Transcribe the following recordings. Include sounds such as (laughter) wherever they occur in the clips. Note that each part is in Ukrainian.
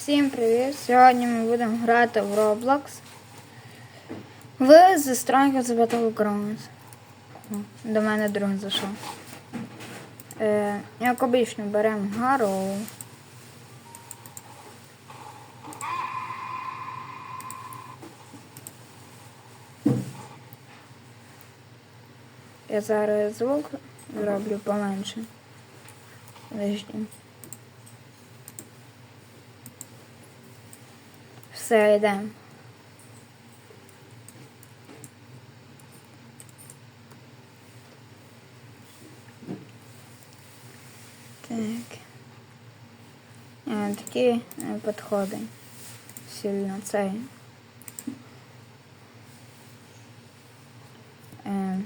Всім привіт! Сьогодні ми будемо грати в Roblox в The Strongest Battlegrounds. О, До мене друг зайшов. Е, як обично беремо Гароу. Я зараз звук зроблю поменше. Подожди. Все, йдемо. Так. Такі не підходить. Сильно цей. Е,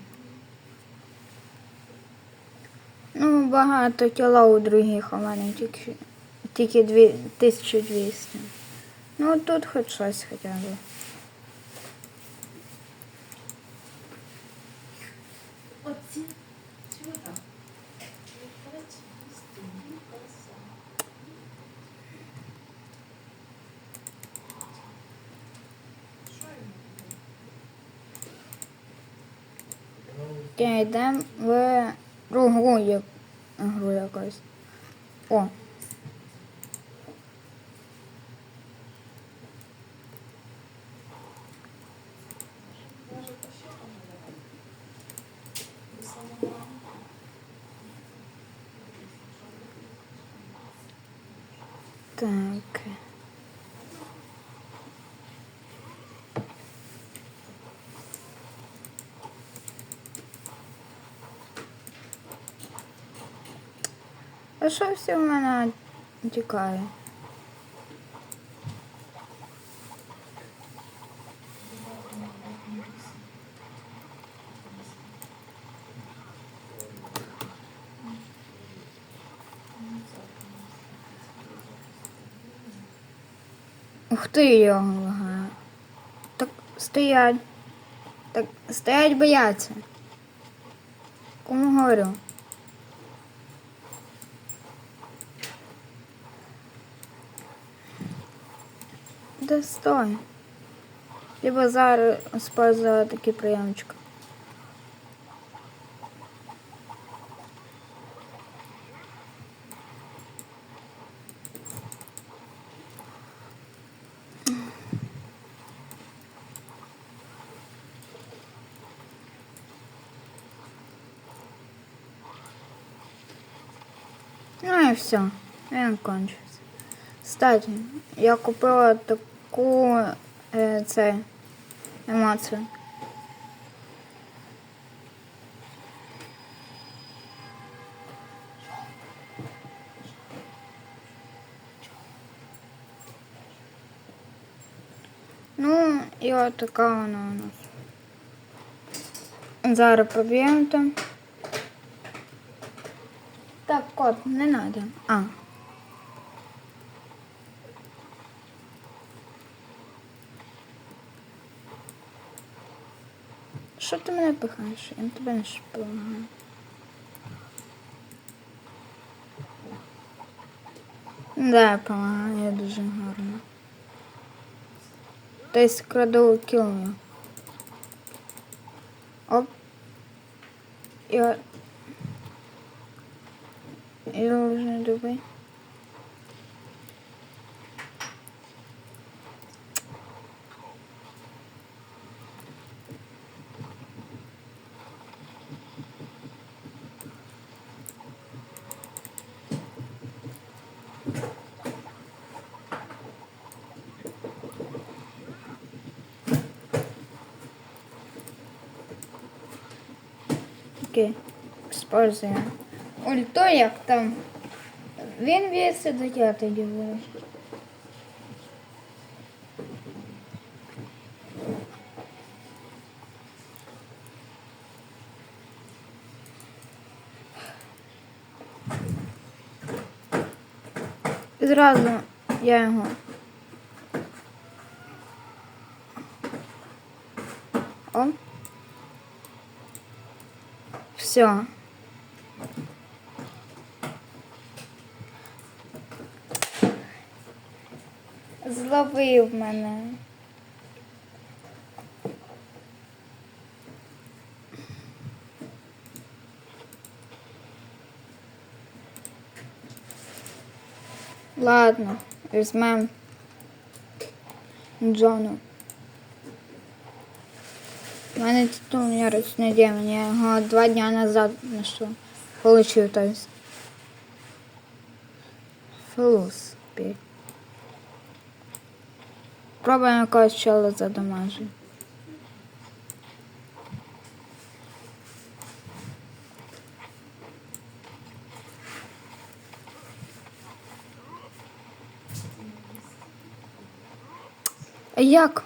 Ну, багато кіла у других, у мене тільки, тільки дві, 1200. Ну, тут хоч щось хоча б. Йдемо в другу я- гру якось. О. Так. А що все в мене тікає? Його. Так стоять. Так стоять бояться. Кому говорю? Да стой. Либо зараз использую такі прийомчик. Ну і все, він кончився. Кстати, я купила таку е, це, емоцію. Ну, і от така вона у нас. Зараз проб'ємо там. Кот, не надо. А. Що ти мене пихаєш? Я тебе не шпигаю. Да, помагає дуже гарно. Десь краду кіло. Оп. І от. І вже добий. Окей, используємо. Ульто як там. Він вісить до я тоді зразу я його. О. Все. Зловив мене. Ладно, візьмем Джону. У мене титул я не демон, я його два дня назад знайшов. Получив, то есть. Флус. Пі. Пробуємо якогось чола задамажити. А як?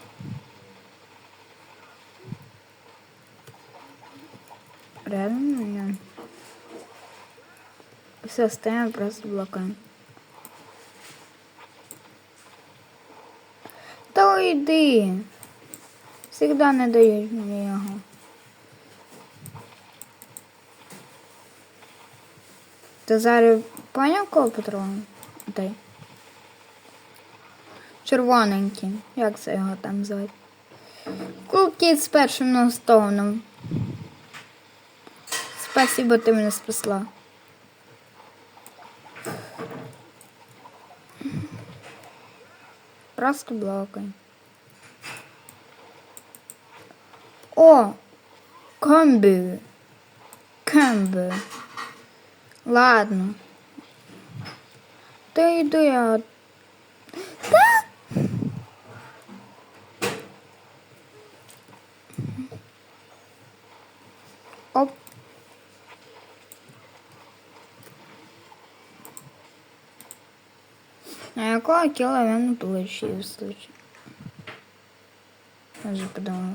Реально. Все, стоим просто блокаем. Та уйди. Всегда не дають мені його. Ти зараз поняв кого патрон? Дай. Червоненький. Як це його там звати? Кулкіт з першим ноустоуном. Спасибо, ти мене спасла. Просто блокай. О! Комби. Комби. Ладно. Та йду я. Та? Оп. А якого кіла він получив случай? Я вже подумала.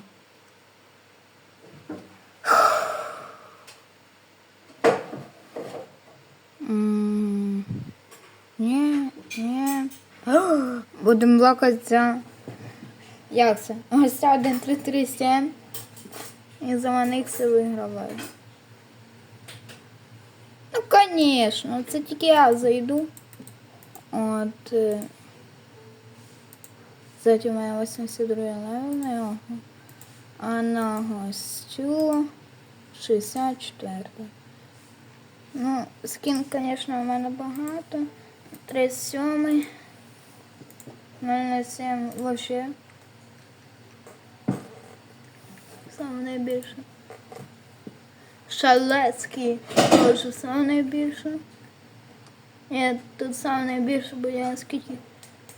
Будемо блокатися. Як це? Ось це 1, 3, 3, 7. І за Маникси виграваю. Ну, конечно, це тільки я зайду. От. Кстати, у мене 82 левел на його. А на гостю 64. Ну, скін, звісно, у мене багато. 37. У мене 7 вообще. Саме найбільше. Шалецький теж саме найбільше. Ні, тут саме найбільше, бо я скільки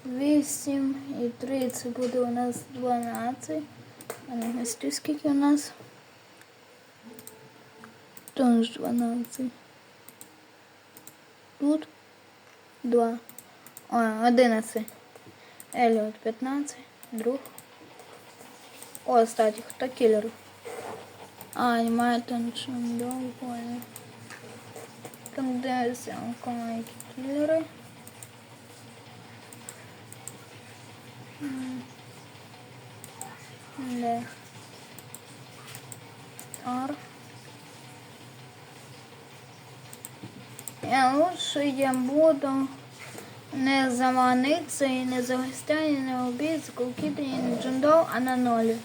8 і 3 це буде у нас 12. А на гостю скільки у нас? Тож 12. Тут 2. О, 11. Еліот 15. Друг. О, кстати, хто кілер? А, немає там чим довго. Там дивися, у кого які кілери. М. Де? Ар. Я лучше я буду не за Маникса і не за гостя, не обід, за Кулкіта, і не Джундол, а на нолі.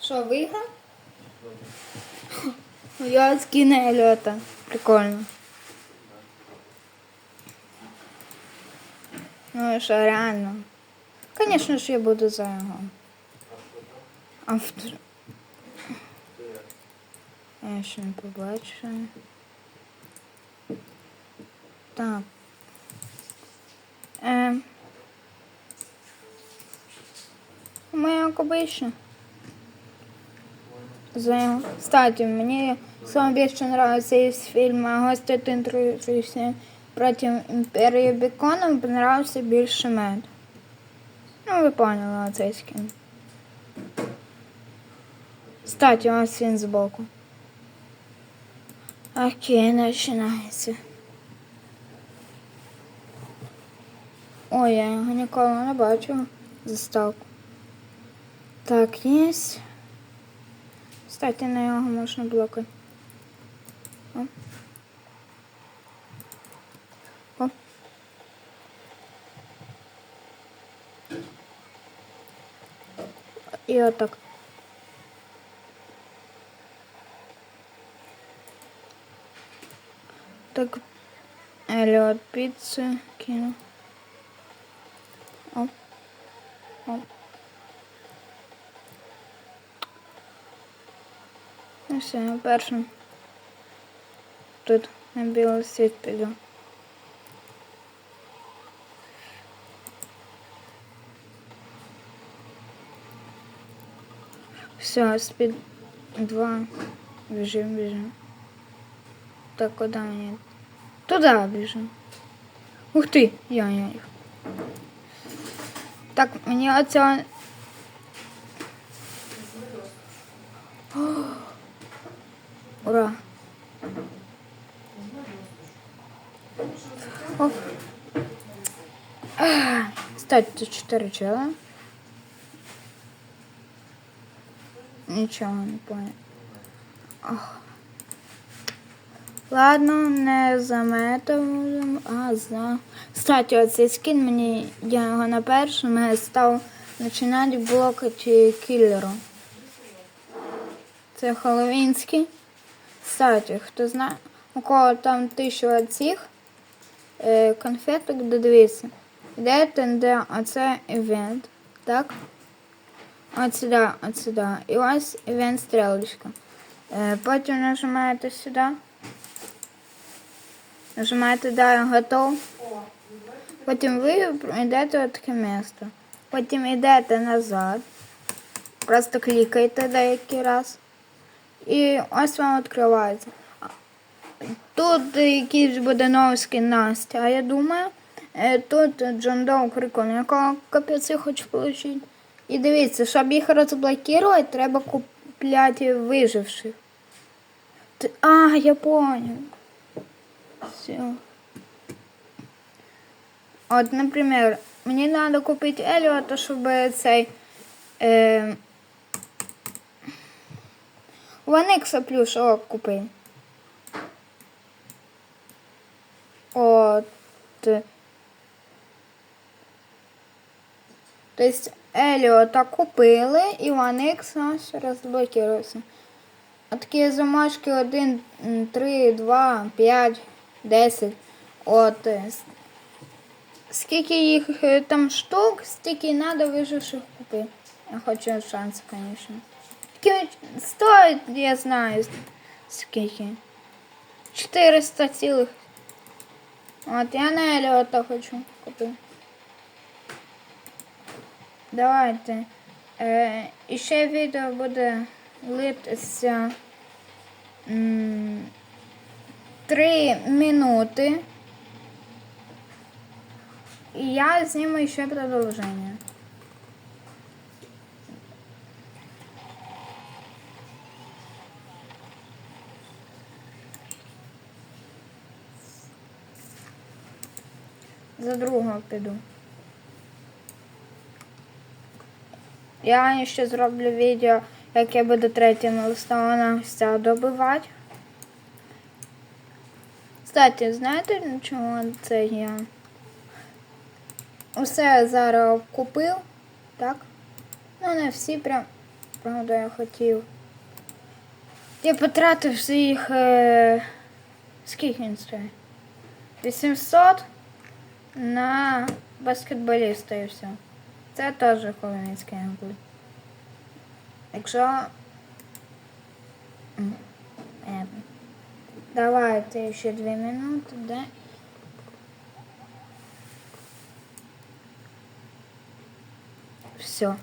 Що, виграв? (laughs) Я скину Ельота. Прикольно. Ну що, реально. Звісно ж, я буду за його. Автор. Я ще не побачу. Так. Е. Ми як обично. За його. Кстати, мені саме більше подобається із фільму «Гості 137 проти Імперії Бекона понравився більше мед. Ну, ви поняли оцей скін. Кстати, ось він збоку. Окей, починається. Ой, я його ніколи не бачила. Заставку. Так, є. Кстати, на його можна блокати. О. О. І отак. Так, Еліот піцу кину. Оп. Оп. Ну все, я першим. Тут на білий світ піду. Все, спид два. Бежим, бежим. Так, куда мне? Туда бежим. Ух ты, я, я. Так, мені оця... (gasps) Ура. Оп. Кстати, тут 4 чела. Нічого не понял. Ладно, не за методом, а за. Кстати, оцей скін мені я його на першому став починати блокати кілеру. Це Хеллоуінський. Кстати, хто знає, у кого там тисячу оцих конфеток, додивіться. Йдете, де оце івент, так? От сюди, от сюди. І ось івент стрілочка. Е, потім нажимаєте сюди. Нажимаєте да, готов. Потім ви йдете в таке місце. Потім йдете назад. Просто клікаєте деякий раз. І ось вам відкривається. Тут якийсь буде новий Настя, а я думаю, е, тут Джон Доу прикольний, якого капець я хочу отримати. І дивіться, щоб їх розблокувати, треба купляти виживших. А, я понял. Все. От, наприклад, мені треба купити Еліота, щоб цей. Е, Ваникса плюшок купив. Тобто Еліота купили і Ваникс ось розблокувався. А такі замашки 1, 3, 2, 5, 10. От. е, Скільки їх е, там штук, стільки треба виживших купити. Я хочу шанс, звісно. Стоїть, я знаю, скільки. 400 цілих. От я на Эллиота хочу купити. Давайте. Е, і ще відео буде литися м, 3 минути. І я зніму ще продовження. За другого піду. Я ще зроблю відео, як я буду третім листована вся добивати. Кстати, знаєте, чому це я? Усе зараз купив, так? Ну, не всі прям, правда, я хотів. Я потратив своїх. Е... Скільки він стоїть? 800 на баскетболіста і все. Це теж Коломійський буде. Якщо. М, понятно. Давайте ще дві минути, да? Все.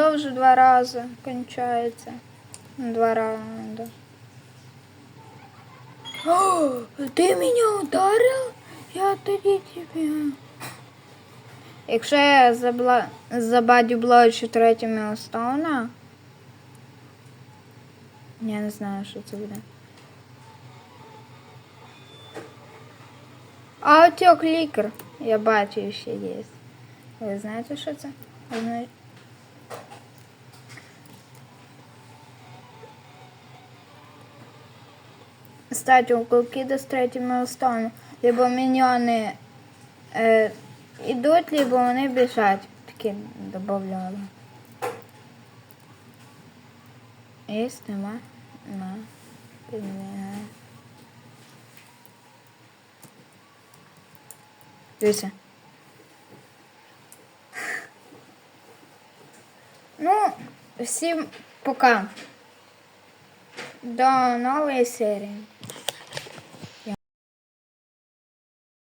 Довже два рази кончається. Два раунда. О, ты меня ударил? Я тоді тебе. Якщо я забла... забадю блочу третю мілстоуна. Я не знаю, що це буде. Аутік лікар. Я бачу, ще є. Ви знаєте, що це? Ви знаєте? Кстати, у Кулкіда з третім мілстоуном. Либо міньйони е, ідуть, либо вони біжать. Такі додавали. Єсть, нема? Нема. Підмігає. Ну, всім пока. До нової серії.